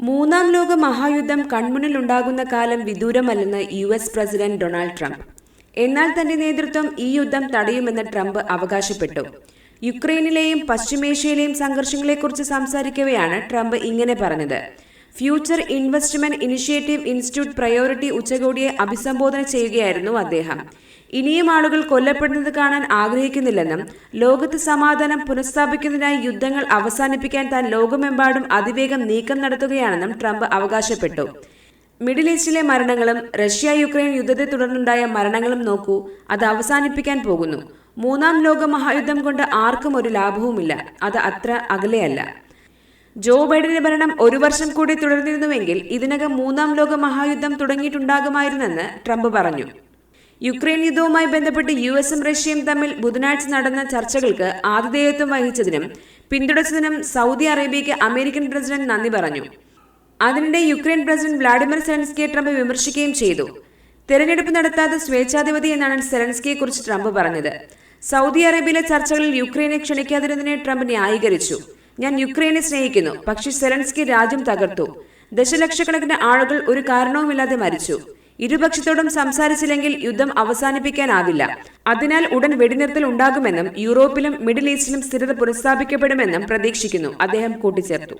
മൂന്നാം ലോക മഹായുദ്ധം കൺമുന്നിലുണ്ടാകുന്ന കാലം വിദൂരമല്ലെന്ന് U S president Donald Trump. എന്നാൽ തന്റെ നേതൃത്വം ഈ യുദ്ധം തടയുമെന്ന് ട്രംപ് അവകാശപ്പെട്ടു. യുക്രൈനിലെയും പശ്ചിമേഷ്യയിലെയും സംഘർഷങ്ങളെക്കുറിച്ച് സംസാരിക്കവെയാണ് ട്രംപ് ഇങ്ങനെ പറഞ്ഞത്. Future investment initiative institute priority ഉച്ചകോടിയെ അഭിസംബോധന ചെയ്യുകയായിരുന്നു അദ്ദേഹം. ഇനിയും ആളുകൾ കൊല്ലപ്പെടുന്നത് കാണാൻ ആഗ്രഹിക്കുന്നില്ലെന്നും ലോകത്ത് സമാധാനം പുനഃസ്ഥാപിക്കുന്നതിനായി യുദ്ധങ്ങൾ അവസാനിപ്പിക്കാൻ താൻ ലോകമെമ്പാടും അതിവേഗം നീക്കം നടത്തുകയാണെന്നും ട്രംപ് അവകാശപ്പെട്ടു. മിഡിൽ ഈസ്റ്റിലെ മരണങ്ങളും റഷ്യ യുക്രൈൻ യുദ്ധത്തെ തുടർന്നുണ്ടായ മരണങ്ങളും നോക്കൂ അത് അവസാനിപ്പിക്കാൻ പോകുന്നു. മൂന്നാം ലോക മഹായുദ്ധം കൊണ്ട് ആർക്കും ഒരു ലാഭവുമില്ല അത് അത്ര അകലെയല്ല. ജോ ബൈഡന്റെ ഭരണം ഒരു വർഷം കൂടി തുടർന്നിരുന്നുവെങ്കിൽ ഇതിനകം മൂന്നാം ലോക മഹായുദ്ധം തുടങ്ങിയിട്ടുണ്ടാകുമായിരുന്നെന്ന് ട്രംപ് പറഞ്ഞു. യുക്രൈൻ യുദ്ധവുമായി ബന്ധപ്പെട്ട് യു എസും റഷ്യയും തമ്മിൽ ബുധനാഴ്ച നടന്ന ചർച്ചകൾക്ക് ആതിഥേയത്വം വഹിച്ചതിനും പിന്തുണച്ചതിനും സൗദി അറേബ്യയ്ക്ക് അമേരിക്കൻ പ്രസിഡന്റ് നന്ദി പറഞ്ഞു. അതിനിടെ യുക്രൈൻ പ്രസിഡന്റ് വ്ളാഡിമിർ സെലൻസ്കിയെ ട്രംപ് വിമർശിക്കുകയും ചെയ്തു. തെരഞ്ഞെടുപ്പ് നടത്താത്ത സ്വേച്ഛാധിപതി എന്നാണ് സെലൻസ്കിയെക്കുറിച്ച് ട്രംപ് പറഞ്ഞത്. സൗദി അറേബ്യയിലെ ചർച്ചകളിൽ യുക്രൈനെ ക്ഷണിക്കാതിരുന്നതിനെ ട്രംപ് ന്യായീകരിച്ചു. ഞാൻ യുക്രൈനെ സ്നേഹിക്കുന്നു. പക്ഷേ സെലൻസ്കി രാജ്യം തകർത്തു. ദശലക്ഷക്കണക്കിന് ആളുകൾ ഒരു കാരണവുമില്ലാതെ മരിച്ചു. ഇരുപക്ഷത്തോടും സംസാരിച്ചില്ലെങ്കിൽ യുദ്ധം അവസാനിപ്പിക്കാനാവില്ല. അതിനാൽ ഉടൻ വെടിനിർത്തൽ ഉണ്ടാകുമെന്നും യൂറോപ്പിലും മിഡിൽ ഈസ്റ്റിലും സ്ഥിരത പുനഃസ്ഥാപിക്കപ്പെടുമെന്നും പ്രതീക്ഷിക്കുന്നു. അദ്ദേഹം കൂട്ടിച്ചേർത്തു.